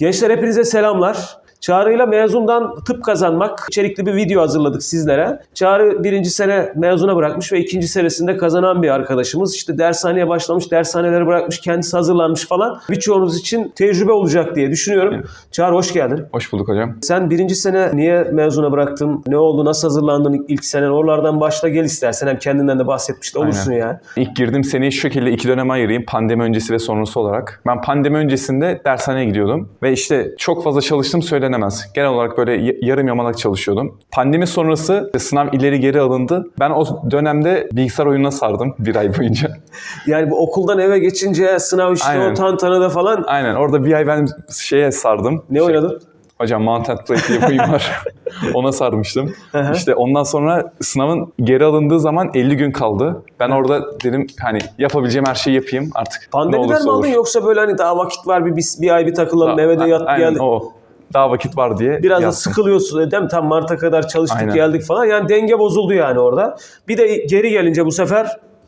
Gençler hepinize selamlar. Çağrı'yla mezundan tıp kazanmak içerikli bir video hazırladık sizlere. Çağrı birinci sene mezuna bırakmış ve ikinci senesinde kazanan bir arkadaşımız. İşte dershaneye başlamış, dershaneleri bırakmış, kendisi hazırlanmış falan. Birçoğunuz için tecrübe olacak diye düşünüyorum. Çağrı hoş geldin. Hoş bulduk hocam. Sen birinci sene niye mezuna bıraktın? Ne oldu? Nasıl hazırlandın ilk sene? Oralardan başla gel istersen. Hem kendinden de bahsetmiş de olursun yani. İlk girdim seneyi şu şekilde iki döneme ayırayım. Pandemi öncesi ve sonrası olarak. Ben pandemi öncesinde dershaneye gidiyordum. Ve işte çok fazla çalıştım söylenemez. Genel olarak böyle yarım yamalak çalışıyordum. Pandemi sonrası sınav ileri geri alındı. Ben o dönemde bilgisayar oyununa sardım bir ay boyunca. Yani bu okuldan eve geçince sınav işte Aynen. o tantanada falan Aynen orada bir ay ben şeye sardım. ne Şey, oynadın? Hocam Mountain Blade diye bir var. Ona sarmıştım. işte ondan sonra sınavın geri alındığı zaman 50 gün kaldı. Ben orada dedim hani yapabileceğim her şeyi yapayım artık. Pandemiden mi aldın yoksa böyle hani daha vakit var bir, bir, bir ay bir takılalım eve de yat Aynen geldik. o. Daha vakit var diye Biraz da yaptım. sıkılıyorsun değil mi? Tam Mart'a kadar çalıştık Aynen. geldik falan. Yani denge bozuldu yani orada. Bir de geri gelince bu sefer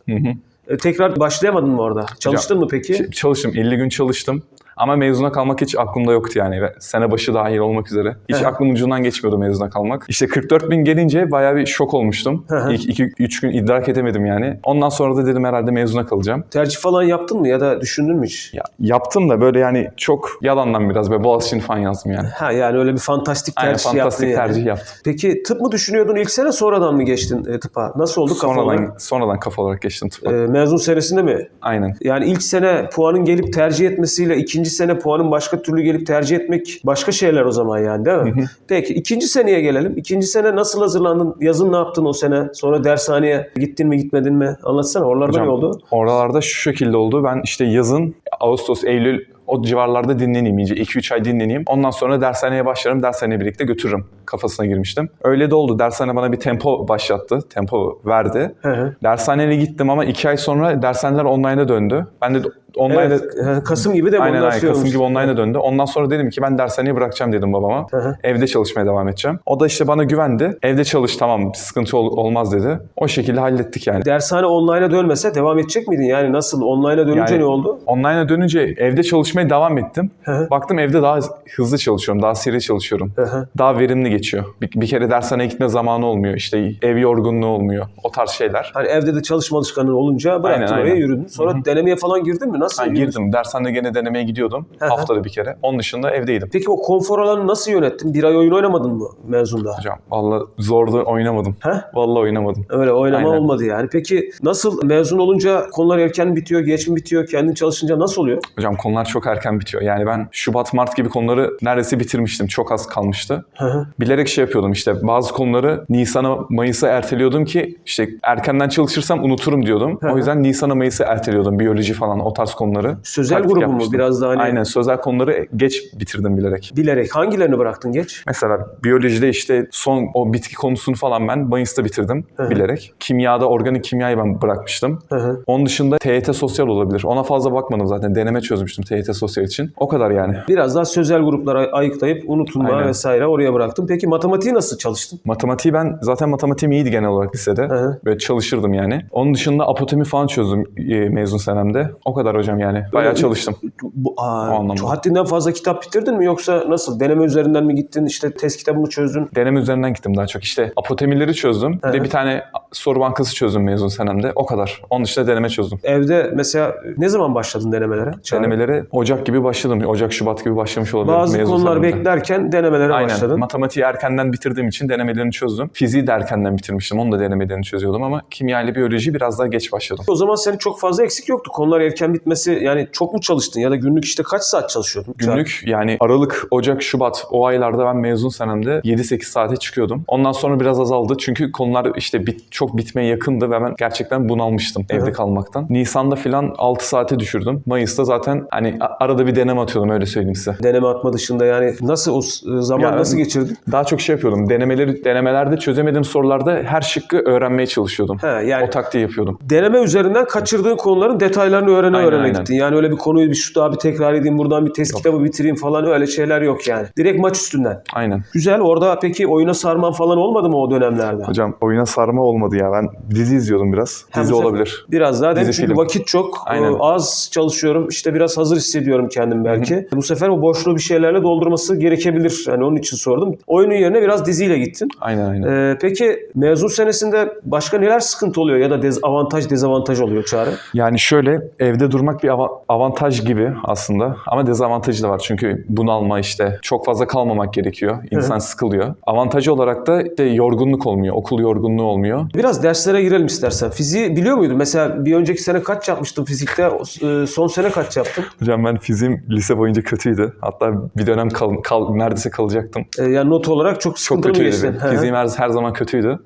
Hı hı. e, tekrar başlayamadın mı orada? Çalıştın mı peki? Ç- Çalıştım. 50 gün çalıştım. Ama mezuna kalmak hiç aklımda yoktu yani. Ve Sene başı dahil olmak üzere. Hiç aklım ucundan geçmiyordu mezuna kalmak. İşte 44 bin gelince bayağı bir şok olmuştum. İlk 2-3 gün idrak edemedim yani. Ondan sonra da dedim herhalde mezuna kalacağım. Tercih falan yaptın mı ya da düşündün mü hiç? Ya, yaptım da böyle yani çok yalandan biraz böyle Boğaziçi'ni falan yazdım yani. Ha yani öyle bir fantastik Aynen tercih fantastik yaptın yani. tercih yaptım. Peki tıp mı düşünüyordun ilk sene sonradan mı geçtin e, tıpa? Nasıl oldu kafa Sonradan, olarak? sonradan kafa olarak geçtim tıpa. E, mezun senesinde mi? Aynen. Yani ilk sene puanın gelip tercih etmesiyle ikinci sene puanın başka türlü gelip tercih etmek başka şeyler o zaman yani değil mi? Peki ikinci seneye gelelim. İkinci sene nasıl hazırlandın? Yazın ne yaptın o sene? Sonra dershaneye gittin mi gitmedin mi? Anlatsana oralarda Hocam, ne oldu? Oralarda şu şekilde oldu. Ben işte yazın Ağustos, Eylül o civarlarda dinleneyim iyice. 2-3 ay dinleneyim. Ondan sonra dershaneye başlarım. Dershaneye birlikte götürürüm kafasına girmiştim. Öyle de oldu. Dershane bana bir tempo başlattı. Tempo verdi. Hı hı. Dershaneye gittim ama 2 ay sonra dershaneler online'a döndü. Ben de online'a Evet, e, Kasım gibi de Aynen aynen Kasım gibi online'a döndü. Ondan sonra dedim ki ben dershaneyi bırakacağım dedim babama. Hı hı. Evde çalışmaya devam edeceğim. O da işte bana güvendi. Evde çalış tamam sıkıntı ol- olmaz dedi. O şekilde hallettik yani. Dershane online'a dönmese devam edecek miydin? Yani nasıl? Online'a dönünce Yani- ne oldu? Online'a dönünce evde çalışmaya devam ettim. Hı hı. Baktım evde daha hızlı çalışıyorum, daha seri çalışıyorum. Hı hı. Daha verimli geçiyor. Bir, bir kere dershaneye gitme zamanı olmuyor. İşte ev yorgunluğu olmuyor. O tarz şeyler. Hani evde de çalışma alışkanlığı olunca bıraktın Aynen, oraya aynen. yürüdün. Sonra denemeye falan girdin mi? Nasıl? Ben girdim. Dershanede gene denemeye gidiyordum. Haftada bir kere. Onun dışında evdeydim. Peki o konfor alanını nasıl yönettin? Bir ay oyun oynamadın mı mezunda? Hocam vallahi zordu oynamadım. He? Vallahi oynamadım. Öyle oynama Aynen. olmadı yani. Peki nasıl mezun olunca konular erken bitiyor, geç mi bitiyor? Kendin çalışınca nasıl oluyor? Hocam konular çok erken bitiyor. Yani ben Şubat, Mart gibi konuları neredeyse bitirmiştim. Çok az kalmıştı. Hı hı. Bilerek şey yapıyordum işte bazı konuları Nisan'a, Mayıs'a erteliyordum ki işte erkenden çalışırsam unuturum diyordum. Hı hı. O yüzden Nisan'a, Mayıs'a erteliyordum biyoloji falan o tarz konuları. Sözel grubu mu? yapmıştım. Biraz daha hani Aynen sözel konuları geç bitirdim bilerek. bilerek. Hangilerini bıraktın geç? Mesela biyolojide işte son o bitki konusunu falan ben Mayıs'ta bitirdim Hı hı. bilerek. Kimyada organik kimyayı ben bırakmıştım. Hı hı. Onun dışında TYT sosyal olabilir. Ona fazla bakmadım zaten. Deneme çözmüştüm TYT sosyal için. O kadar yani. Biraz daha sözel gruplara ayıklayıp unutulma Aynen. vesaire oraya bıraktım. Peki matematiği nasıl çalıştın? Matematiği ben zaten matematiğim iyiydi genel olarak lisede. Hı hı. Böyle çalışırdım yani. Onun dışında apotemi falan çözdüm e, mezun senemde. O kadar hocam yani. Bayağı çalıştım. Bu, aa, O haddinden fazla kitap bitirdin mi yoksa nasıl? Deneme üzerinden mi gittin? İşte test kitabı mı çözdün? Deneme üzerinden gittim daha çok. İşte apotemileri çözdüm. Bir de bir tane soru bankası çözdüm mezun senemde. O kadar. Onun dışında deneme çözdüm. Evde mesela ne zaman başladın denemelere? Çağrı? Denemelere Ocak gibi başladım. Ocak, Şubat gibi başlamış olabilirim. Bazı mezun konular senemde. beklerken denemelere Aynen. başladın. Matematiği erkenden bitirdiğim için denemelerini çözdüm. Fiziği de erkenden bitirmiştim. Onu da denemelerini çözüyordum ama kimya ile biyoloji biraz daha geç başladım. O zaman senin çok fazla eksik yoktu. Konular erken bitmesi yani çok mu çalıştın ya da günlük işte kaç saat çalışıyordun? Günlük yani Aralık, Ocak, Şubat o aylarda ben mezun senemde 7-8 saate çıkıyordum. Ondan sonra biraz azaldı çünkü konular işte bit, çok bitmeye yakındı ve ben gerçekten bunalmıştım hı. evde kalmaktan. Nisan'da filan 6 saate düşürdüm. Mayıs'ta zaten hani arada bir deneme atıyordum öyle söyleyeyim size. Deneme atma dışında yani nasıl o zaman Ya- nasıl geçirdin? Daha çok şey yapıyordum. Denemeleri denemelerde çözemediğim sorularda her şıkkı öğrenmeye çalışıyordum. He yani O taktiği yapıyordum. deneme üzerinden kaçırdığın konuların detaylarını öğrene Aynen. öğrene aynen. gittin. Yani öyle bir konuyu bir şu daha bir tekrar edeyim buradan bir test kitabı bitireyim falan öyle şeyler yok yani. Direkt maç üstünden. Aynen. Güzel. Orada peki oyuna sarman falan olmadı mı o dönemlerde? Hocam oyuna sarma olmadı ya. Ben dizi izliyordum biraz. Ha, Dizi olabilir. Biraz daha değil mi? Çünkü film. vakit çok. Aynen. Ee, Az çalışıyorum. İşte biraz hazır hissediyorum kendim belki. Bu sefer o boşluğu bir şeylerle doldurması gerekebilir. Yani onun için sordum. Oyunun yerine biraz diziyle gittin. Aynen aynen. Ee, peki mezun senesinde başka neler sıkıntı oluyor ya da dezavantaj dezavantaj oluyor Çağrı? Yani şöyle evde durmak bir ava- avantaj gibi aslında ama dezavantajı da var. Çünkü bunalma işte çok fazla kalmamak gerekiyor. İnsan sıkılıyor. Avantajı olarak da işte yorgunluk olmuyor. Okul yorgunluğu olmuyor. Biraz derslere girelim istersen. Fiziği biliyor muydun? Mesela bir önceki sene kaç yapmıştın fizikte? E, Son sene kaç yaptın? Hocam ben fiziğim lise boyunca kötüydü. Hatta bir dönem kal, kal- neredeyse kalacaktım. Ee, yani not olarak çok Çok sıkıntılı kötüydü. Fiziğim her, her zaman kötüydü.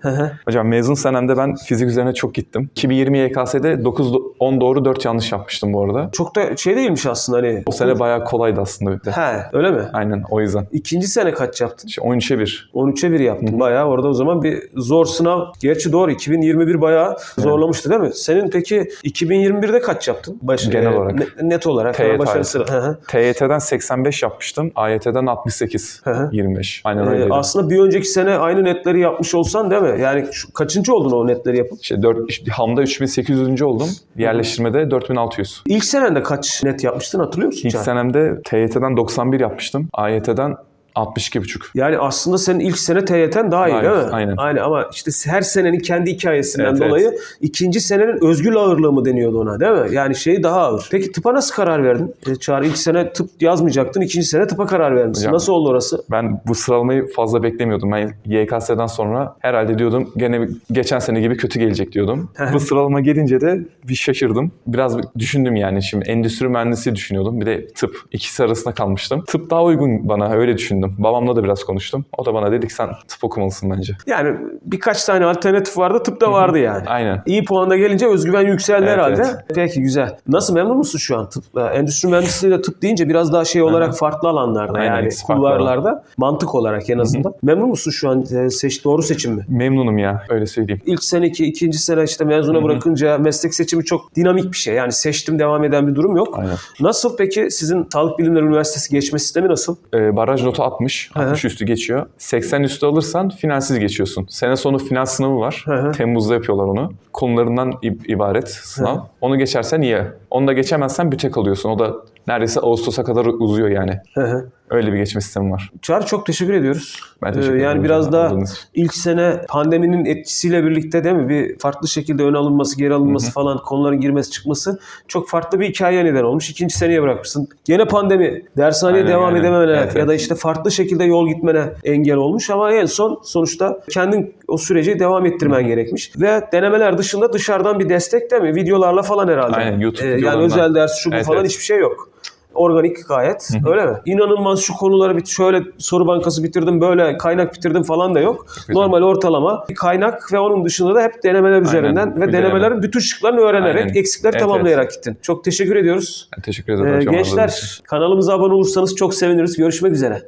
Hocam mezun senemde ben fizik üzerine çok gittim. 2020 YKS'de 9 do- 10 doğru 4 yanlış yapmıştım bu arada. Çok da şey değilmiş aslında hani. O sene bayağı kolaydı aslında bir de. He öyle mi? Aynen o yüzden. İkinci sene kaç yaptın? İşte 13'e 1. 13'e 1 yaptın. Bayağı orada o zaman bir zor sınav. Gerçi doğru 2021 bayağı zorlamıştı değil mi? Senin peki 2021'de kaç yaptın? Baş, Genel e, olarak. ne- net olarak. TYT başarısı. TYT'den 85 yapmıştım. AYT'den 68. Hı hı. 25. Aynen Ee, öyleydi. aslında bir önceki sene aynı netleri yapmış olsan değil mi? Yani şu, kaçıncı oldun o netleri yapıp? İşte 4, işte Ham'da 3800. oldum. Yerleştirmede 4600. İlk senende kaç net yapmıştın hatırlıyor musun? İlk senemde TYT'den 91 yapmıştım. AYT'den 62,5. Yani aslında senin ilk sene TYT'n daha iyi değil mi? aynen. ama işte her senenin kendi hikayesinden Evet, evet. dolayı ikinci senenin özgül ağırlığı mı deniyordu ona değil mi? Yani şeyi daha ağır. Peki tıpa nasıl karar verdin? E, Çağrı ilk sene tıp yazmayacaktın, ikinci sene tıpa karar vermişsin. Hocam- Nasıl oldu orası? Ben bu sıralamayı fazla beklemiyordum. Ben YKS'den sonra herhalde diyordum gene geçen sene gibi kötü gelecek diyordum. bu sıralama gelince de bir şaşırdım. Biraz bir düşündüm yani şimdi endüstri mühendisi düşünüyordum. Bir de tıp. İkisi arasında kalmıştım. Tıp daha uygun bana öyle düşündüm. Babamla da biraz konuştum. O da bana dedi ki sen tıp okumalısın bence. Yani birkaç tane alternatif vardı, tıp da vardı yani. Aynen. İyi puanda gelince özgüven yükseldi Evet, herhalde. evet. Peki güzel. Nasıl memnun musun şu an tıpla? Endüstri mühendisliğiyle tıp deyince biraz daha şey olarak farklı alanlarda Aynen, yani kulvarlarda mantık olarak en azından. Memnun musun şu an e, seç doğru seçim mi? Memnunum ya öyle söyleyeyim. İlk seneki, ikinci sene işte mezuna bırakınca meslek seçimi çok dinamik bir şey. Yani seçtim devam eden bir durum yok. Aynen. Nasıl peki sizin Sağlık Bilimleri Üniversitesi geçme sistemi nasıl? Ee, baraj notu 60. hı. 60 üstü geçiyor. 80 üstü alırsan finalsiz geçiyorsun. Sene sonu final sınavı var. Hı hı. Temmuz'da yapıyorlar onu. Konularından ib- ibaret sınav. Onu geçersen iyi. Onu da geçemezsen büte kalıyorsun. O da neredeyse Ağustos'a kadar uzuyor yani. Hı hı. Öyle bir geçme sistemi var. Çağrı çok teşekkür ediyoruz. Ben teşekkür Ee, ederim Yani biraz da anladığınız için. ilk sene pandeminin etkisiyle birlikte değil mi bir farklı şekilde ön alınması, geri alınması falan konuların girmesi çıkması çok farklı bir hikaye neden olmuş. İkinci seneye bırakmışsın. Gene pandemi dershaneye Aynen, devam aynen. edememene Evet, ya da işte farklı şekilde yol gitmene engel olmuş ama en son sonuçta kendin o süreci devam ettirmen gerekmiş. Ve denemeler dışında dışarıdan bir destek değil mi? Videolarla falan herhalde. Aynen, YouTube Ee, yani özel ders şu bu Evet, falan evet. hiçbir şey yok organik gayet. Öyle mi? İnanılmaz şu konuları bir şöyle soru bankası bitirdim, böyle kaynak bitirdim falan da yok. güzel. Normal ortalama bir kaynak ve onun dışında da hep denemeler üzerinden ve denemelerin deneme. bütün şıklarını öğrenerek, Aynen. eksikleri Evet, tamamlayarak gittin. Çok teşekkür ediyoruz. Teşekkür ederim Ee, gençler kanalımıza abone olursanız çok seviniriz. Görüşmek üzere.